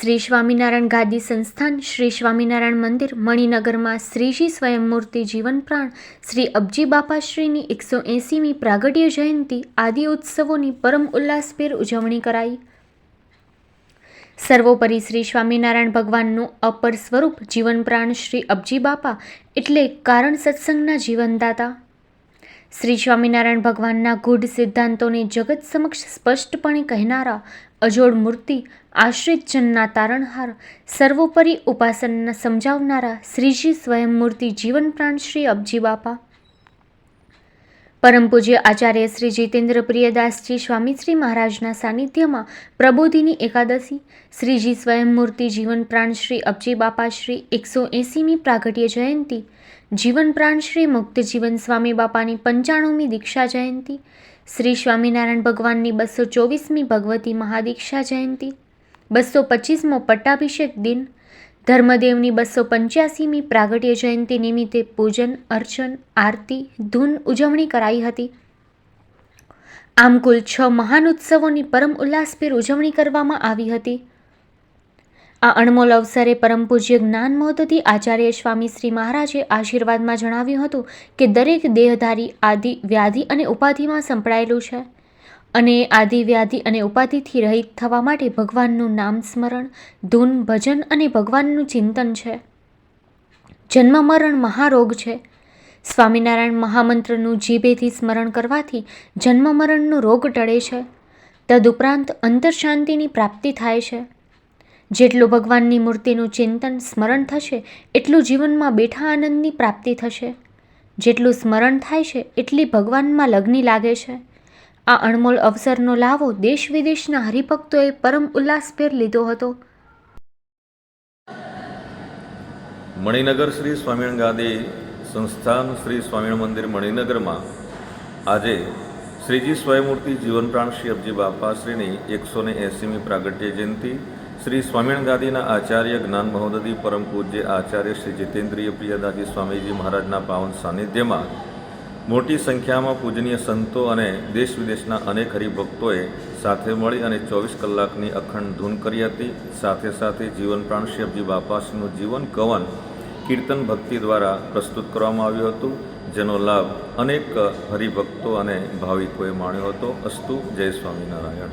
શ્રી સ્વામિનારાયણ ગાદી સંસ્થાન, શ્રી સ્વામિનારાયણ મંદિર, મણિનગરમાં શ્રીજી સ્વયંમૂર્તિ જીવનપ્રાણ શ્રી અબજી બાપાશ્રીની એકસો એંસીમી પ્રાગટ્ય જયંતિ, આદિ ઉત્સવોની પરમ ઉલ્લાસભેર ઉજવણી કરાઈ. સર્વોપરી શ્રી સ્વામિનારાયણ ભગવાનનું અપર સ્વરૂપ જીવન પ્રાણ શ્રી અબજી બાપા એટલે કારણ સત્સંગના જીવનદાતા. શ્રી સ્વામિનારાયણ ભગવાનના ગૂઢ સિદ્ધાંતોને જગત સમક્ષ સ્પષ્ટપણે કહેનારા અજોડ મૂર્તિ, આશ્રિત જનના તારણહાર, સર્વોપરી ઉપાસનના સમજાવનારા શ્રીજી સ્વયંમૂર્તિ જીવન પ્રાણ શ્રી અબજી બાપા. પરમ પૂજ્ય આચાર્ય શ્રી જીતેન્દ્ર પ્રિયદાસજી સ્વામીશ્રી મહારાજના સાનિધ્યમાં પ્રબોધિની એકાદશી, શ્રીજી સ્વયંમૂર્તિ જીવન પ્રાણ શ્રી અબજી બાપા શ્રી એકસો એંસીમી પ્રાગટ્ય જયંતિ જીવન પ્રાણ શ્રી મુક્ત જીવન સ્વામી બાપાની પંચાણુમી દીક્ષા જયંતિ શ્રી સ્વામિનારાયણ ભગવાનની બસો ચોવીસમી ભગવતી મહાદીક્ષા જયંતિ, બસો પચીસમો પટ્ટાભિષેક દિન, ધર્મદેવની બસો પંચ્યાસીમી પ્રાગટ્ય જયંતિ નિમિત્તે પૂજન, અર્ચન, આરતી, ધૂન ઉજવણી કરાઈ હતી. આમ કુલ છ મહાન ઉત્સવોની પરમ ઉલ્લાસભેર ઉજવણી કરવામાં આવી હતી. આ અણમોલ અવસરે પરમ પૂજ્ય જ્ઞાન મહોદધી આચાર્ય સ્વામી શ્રી મહારાજે આશીર્વાદમાં જણાવ્યું હતું કે દરેક દેહધારી આદિ, વ્યાધિ અને ઉપાધિમાં સંપળાયેલું છે અને આદિ, વ્યાધિ અને ઉપાધિથી રહિત થવા માટે ભગવાનનું નામ સ્મરણ, ધૂન, ભજન અને ભગવાનનું ચિંતન છે. જન્મ, મરણ મહારોગ છે. સ્વામિનારાયણ મહામંત્રનું જીભેથી સ્મરણ કરવાથી જન્મ, મરણનો રોગ ટળે છે. તદુપરાંત અંતરશાંતિની પ્રાપ્તિ થાય છે. જેટલું ભગવાનની મૂર્તિનું ચિંતન સ્મરણ થશે, એટલું જીવનમાં બેઠા આનંદની પ્રાપ્તિ થશે. જેટલું સ્મરણ થાય છે, એટલી ભગવાનમાં લગ્ની લાગે છે. આ અણમોલ અવસરનો લાવો દેશ વિદેશના હરિભક્તોએ પરમ ઉલ્લાસભેર લીધો હતો. મણિનગર શ્રી સ્વામિનારાયણ ગાદી સંસ્થાન શ્રી સ્વામિનારાયણ મંદિર મણિનગરમાં આજે શ્રીજી સ્વયંમૂર્તિ જીવનપ્રાણ શ્રી અબજી બાપાશ્રીની એકસો ને એંસીમી પ્રાગટ્ય જયંતિ શ્રી સ્વામિનારાયણ ગાદીના આચાર્ય જ્ઞાન મહોદદી પરમ પૂજ્ય આચાર્ય શ્રી જીતેન્દ્રિય પ્રિયદાજી સ્વામીજી મહારાજના પાવન સાનિધ્યમાં મોટી સંખ્યામાં પૂજનીય સંતો અને દેશ વિદેશના અનેક હરિભક્તોએ સાથે મળી અને ચોવીસ કલાકની અખંડ ધૂન કરી હતી. સાથે સાથે જીવન પ્રાણ શ્રી બાપાશ્રીનું જીવન કવન કીર્તન ભક્તિ દ્વારા પ્રસ્તુત કરવામાં આવ્યું હતું, જેનો લાભ અનેક હરિભક્તો અને ભાવિકોએ માણ્યો હતો. અસ્તુ જય Swaminarayan.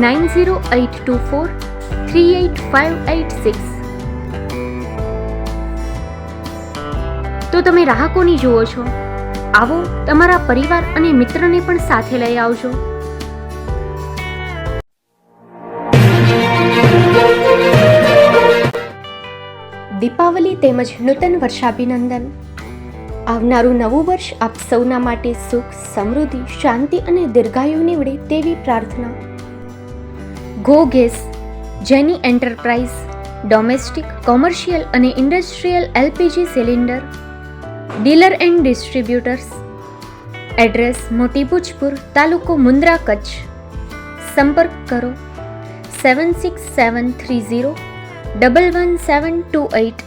nine zero eight two four three eight five eight six. તો તમે રાહ કોની જુઓ છો. આવો તમારા પરિવાર અને મિત્રને પણ સાથે લઈ આવજો. દીપાવલી તેમજ નૂતન વર્ષાભિનંદન. આવનારું નવું વર્ષ આપ સૌના માટે સુખ, સમૃદ્ધિ, શાંતિ અને દીર્ઘાયુ નીવડે તેવી પ્રાર્થના. Go gas, Jeni enterprise domestic, commercial અને industrial LPG cylinder, dealer and distributors, address Moti Bhujpur તાલુકો મુન્દ્રા કચ્છ. સંપર્ક કરો, seven six seven three zero, double one seven two eight